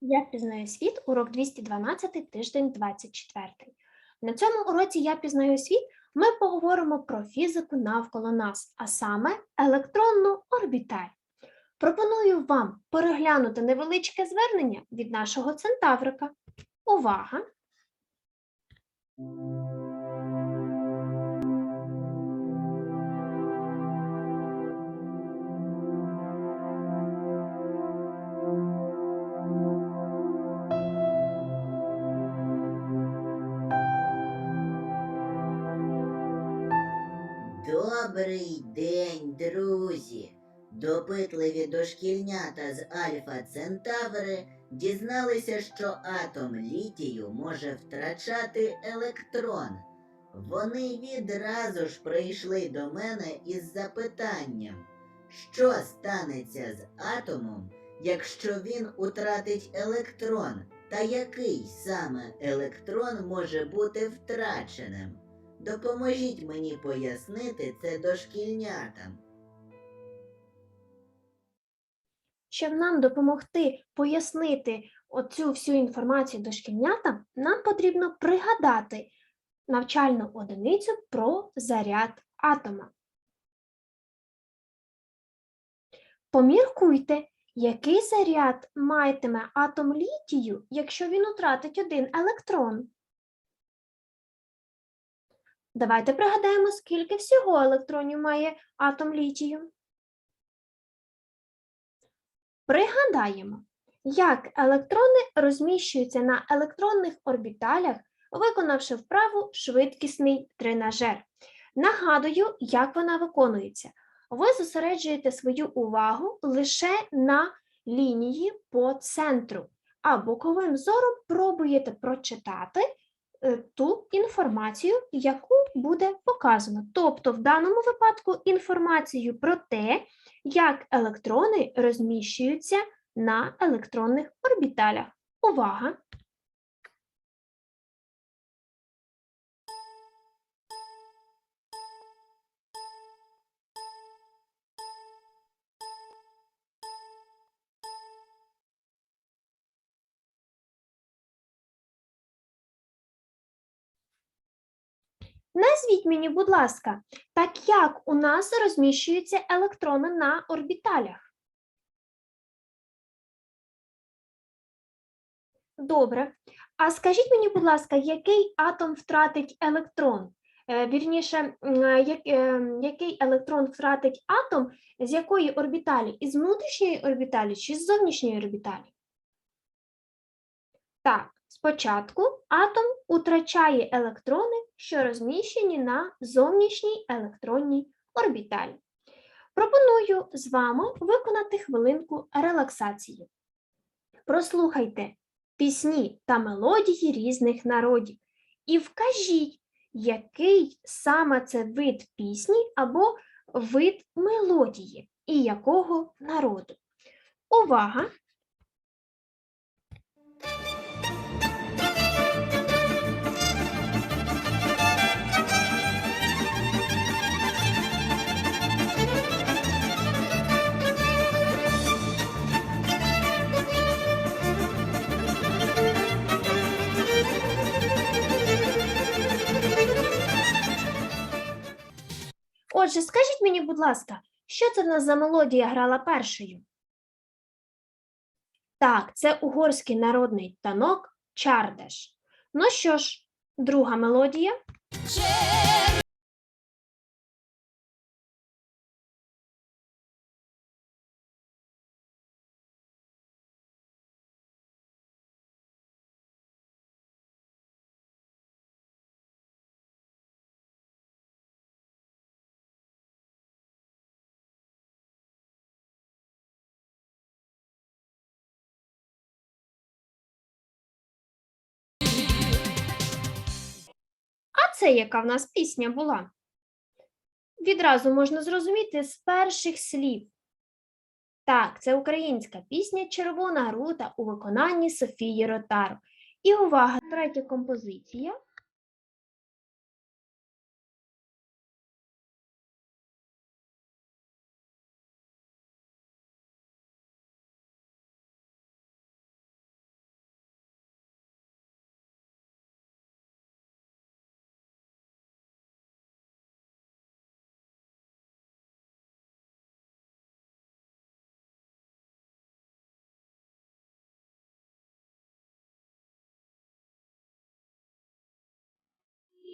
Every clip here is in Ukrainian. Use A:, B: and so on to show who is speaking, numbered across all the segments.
A: Я пізнаю світ, урок 212, тиждень 24. На цьому уроці Я пізнаю світ ми поговоримо про фізику навколо нас, а саме електронну орбіталь. Пропоную вам переглянути невеличке звернення від нашого центаврика. Увага!
B: Добрий день, друзі! Допитливі дошкільнята з Альфа Центаври дізналися, що атом літію може втрачати електрон. Вони відразу ж прийшли до мене із запитанням, що станеться з атомом, якщо він утратить електрон, та який саме електрон може бути втраченим. Допоможіть мені пояснити це дошкільнятам.
A: Щоб нам допомогти пояснити оцю всю інформацію дошкільнятам, нам потрібно пригадати навчальну одиницю про заряд атома. Поміркуйте, який заряд матиме атом літію, якщо він утратить один електрон. Давайте пригадаємо, скільки всього електронів має атом літію. Пригадаємо, як електрони розміщуються на електронних орбіталях, виконавши вправу швидкісний тренажер. Нагадую, як вона виконується. Ви зосереджуєте свою увагу лише на лінії по центру, а боковим зором пробуєте прочитати е, ту інформацію, яку буде показано. Тобто, в даному випадку інформацію про те, як електрони розміщуються на електронних орбіталях. Увага! Назвіть мені, будь ласка, так як у нас розміщуються електрони на орбіталях? Добре. А скажіть мені, будь ласка, який атом втратить електрон? Е, Вірніше, е, е, який електрон втратить атом з якої орбіталі? Із внутрішньої орбіталі чи з зовнішньої орбіталі? Так, спочатку атом утрачає електрони, що розміщені на зовнішній електронній орбіталі. Пропоную з вами виконати хвилинку релаксації. Прослухайте пісні та мелодії різних народів і вкажіть, який саме це вид пісні або вид мелодії і якого народу. Увага! Отже, скажіть мені, будь ласка, що це в нас за мелодія грала першою? Так, це угорський народний танок Чардеш. Ну що ж, друга мелодія. А це яка в нас пісня була? Відразу можна зрозуміти з перших слів. Так, це українська пісня Червона рута у виконанні Софії Ротару. І увага, третя композиція.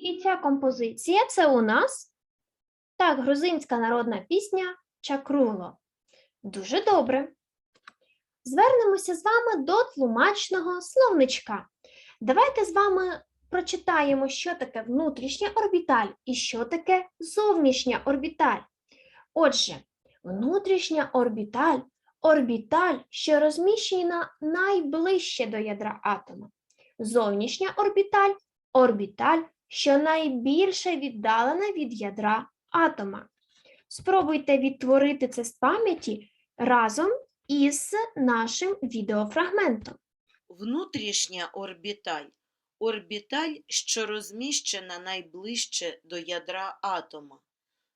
A: І ця композиція це у нас так, грузинська народна пісня Чакруло. Дуже добре. Звернемося з вами до тлумачного словничка. Давайте з вами прочитаємо, що таке внутрішня орбіталь і що таке зовнішня орбіталь. Отже, внутрішня орбіталь орбіталь, що розміщена найближче до ядра атома. Зовнішня орбіталь орбіталь, що найбільше віддалена від ядра атома. Спробуйте відтворити це з пам'яті разом із нашим відеофрагментом.
C: Внутрішня орбіталь орбіталь, що розміщена найближче до ядра атома.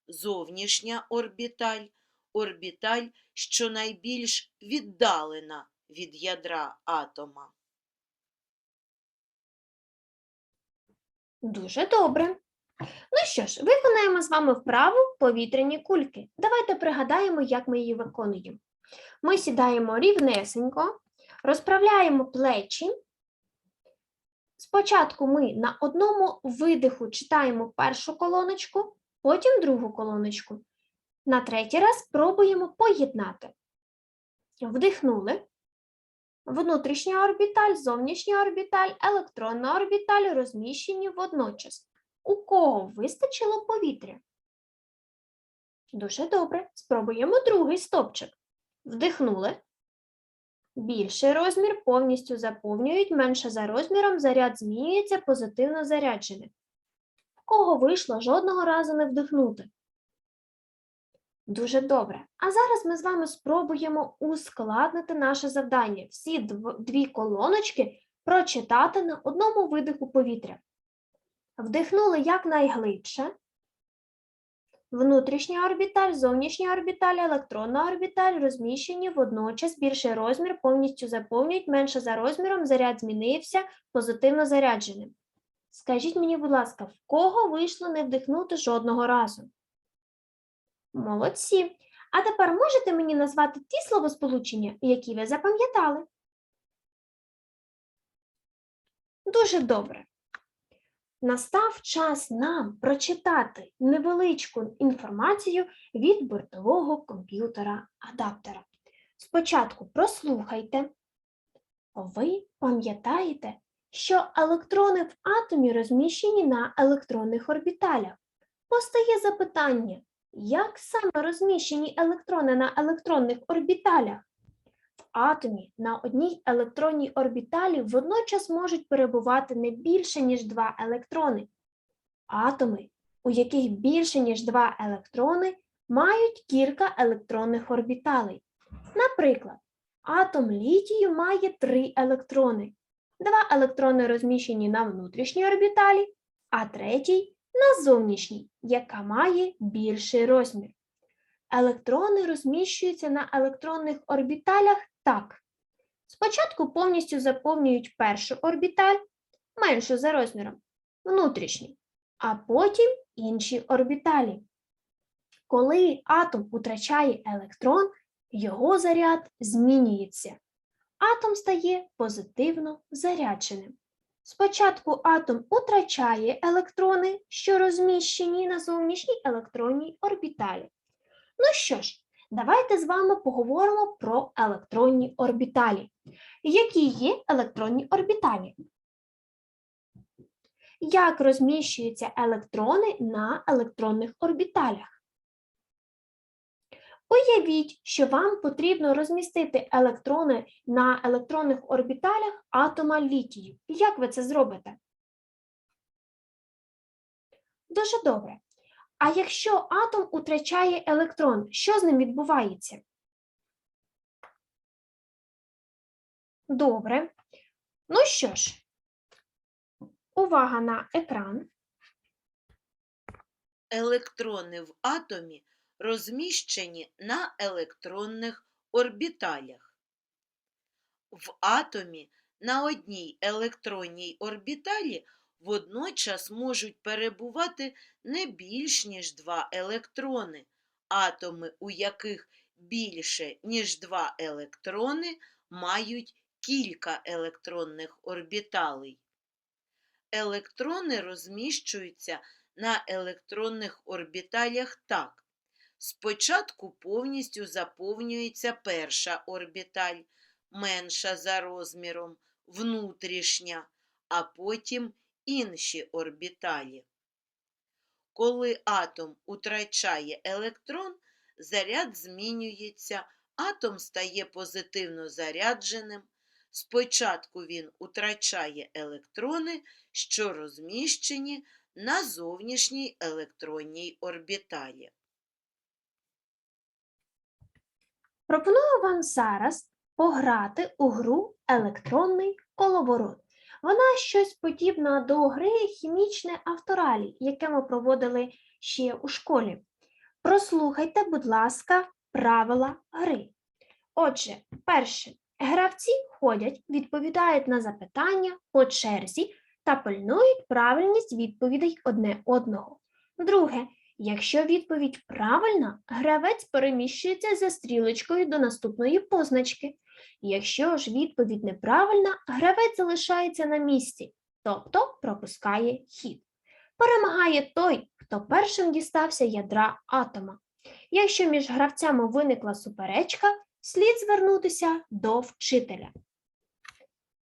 C: Зовнішня орбіталь орбіталь, що найбільш віддалена від ядра атома.
A: Дуже добре. Ну що ж, виконаємо з вами вправу повітряні кульки. Давайте пригадаємо, як ми її виконуємо. Ми сідаємо рівнесенько, розправляємо плечі. Спочатку ми на одному видиху читаємо першу колоночку, потім другу колоночку. На третій раз пробуємо поєднати. Вдихнули. Внутрішня орбіталь, зовнішня орбіталь, електронна орбіталь розміщені водночас. У кого вистачило повітря? Дуже добре. Спробуємо другий стопчик. Вдихнули. Більший розмір повністю заповнюють, менше за розміром заряд змінюється позитивно зарядженим. В кого вийшло жодного разу не вдихнути? Дуже добре. А зараз ми з вами спробуємо ускладнити наше завдання. Всі дв- дві колоночки прочитати на одному видиху повітря. Вдихнули якнайглибше. Внутрішня орбіталь, зовнішня орбіталь, електронна орбіталь розміщені водночас більший розмір повністю заповнюють, менше за розміром заряд змінився позитивно зарядженим. Скажіть мені, будь ласка, в кого вийшло не вдихнути жодного разу? Молодці. А тепер можете мені назвати ті словосполучення, які ви запам'ятали? Дуже добре. Настав час нам прочитати невеличку інформацію від бортового комп'ютера-адаптера. Спочатку прослухайте. Ви пам'ятаєте, що електрони в атомі розміщені на електронних орбіталях. Постає запитання, як саме розміщені електрони на електронних орбіталях? В атомі на одній електронній орбіталі водночас можуть перебувати не більше, ніж два електрони. Атоми, у яких більше, ніж два електрони, мають кілька електронних орбіталей. Наприклад, атом літію має три електрони. Два електрони розміщені на внутрішній орбіталі, а третій на зовнішній, яка має більший розмір. Електрони розміщуються на електронних орбіталях так. Спочатку повністю заповнюють першу орбіталь, меншу за розміром, внутрішню, а потім інші орбіталі. Коли атом утрачає електрон, його заряд змінюється. Атом стає позитивно зарядженим. Спочатку атом утрачає електрони, що розміщені на зовнішній електронній орбіталі. Ну що ж, давайте з вами поговоримо про електронні орбіталі. Які є електронні орбіталі? Як розміщуються електрони на електронних орбіталях? Уявіть, що вам потрібно розмістити електрони на електронних орбіталях атома літію. Як ви це зробите? Дуже добре. А якщо атом утрачає електрон, що з ним відбувається? Добре. Ну що ж, увага на екран.
C: Електрони в атомі розміщені на електронних орбіталях. В атомі на одній електронній орбіталі водночас можуть перебувати не більш ніж два електрони. Атоми, у яких більше ніж два електрони, мають кілька електронних орбіталей. Електрони розміщуються на електронних орбіталях так. Спочатку повністю заповнюється перша орбіталь, менша за розміром, внутрішня, а потім інші орбіталі. Коли атом утрачає електрон, заряд змінюється, атом стає позитивно зарядженим. Спочатку він утрачає електрони, що розміщені на зовнішній електронній орбіталі.
A: Пропоную вам зараз пограти у гру електронний коловорот. Вона щось подібна до гри хімічне авторалі, яке ми проводили ще у школі. Прослухайте, будь ласка, правила гри. Отже, перше, гравці ходять, відповідають на запитання по черзі та пильнують правильність відповідей одне одного. Друге, якщо відповідь правильна, гравець переміщується за стрілочкою до наступної позначки. Якщо ж відповідь неправильна, гравець залишається на місці, тобто пропускає хід. Перемагає той, хто першим дістався ядра атома. Якщо між гравцями виникла суперечка, слід звернутися до вчителя.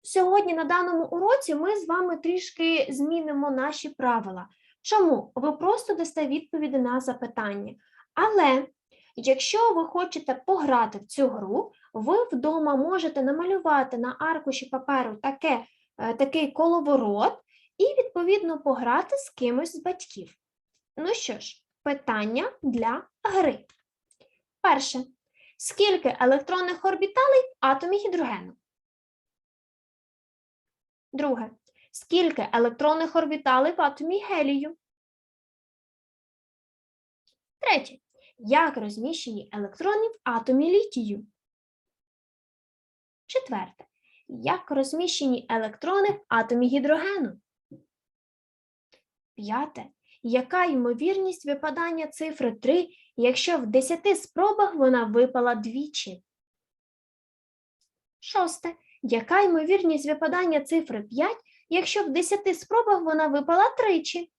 A: Сьогодні на даному уроці ми з вами трішки змінимо наші правила. Чому? Ви просто дасте відповіді на запитання. Але якщо ви хочете пограти в цю гру, ви вдома можете намалювати на аркуші паперу таке, е, такий коловорот і, відповідно, пограти з кимось з батьків. Ну що ж, питання для гри. Перше. Скільки електронних орбіталей в атомі гідрогену? Друге. Скільки електронних орбіталей в атомі гелію? Третє. Як розміщені електрони в атомі літію? Четверте. Як розміщені електрони в атомі гідрогену? П'яте. Яка ймовірність випадання цифри 3, якщо в 10 спробах вона випала двічі? Шосте. Яка ймовірність випадання цифри 5, якщо в 10 спробах вона випала тричі?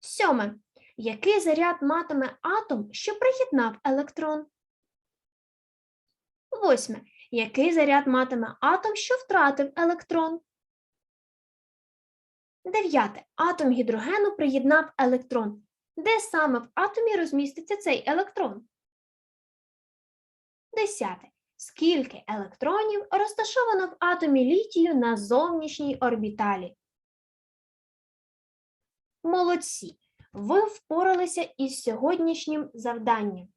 A: Сьоме. Який заряд матиме атом, що приєднав електрон? Восьме. Який заряд матиме атом, що втратив електрон? Дев'яте. Атом гідрогену приєднав електрон. Де саме в атомі розміститься цей електрон? Десяте. Скільки електронів розташовано в атомі літію на зовнішній орбіталі? Молодці! Ви впоралися із сьогоднішнім завданням.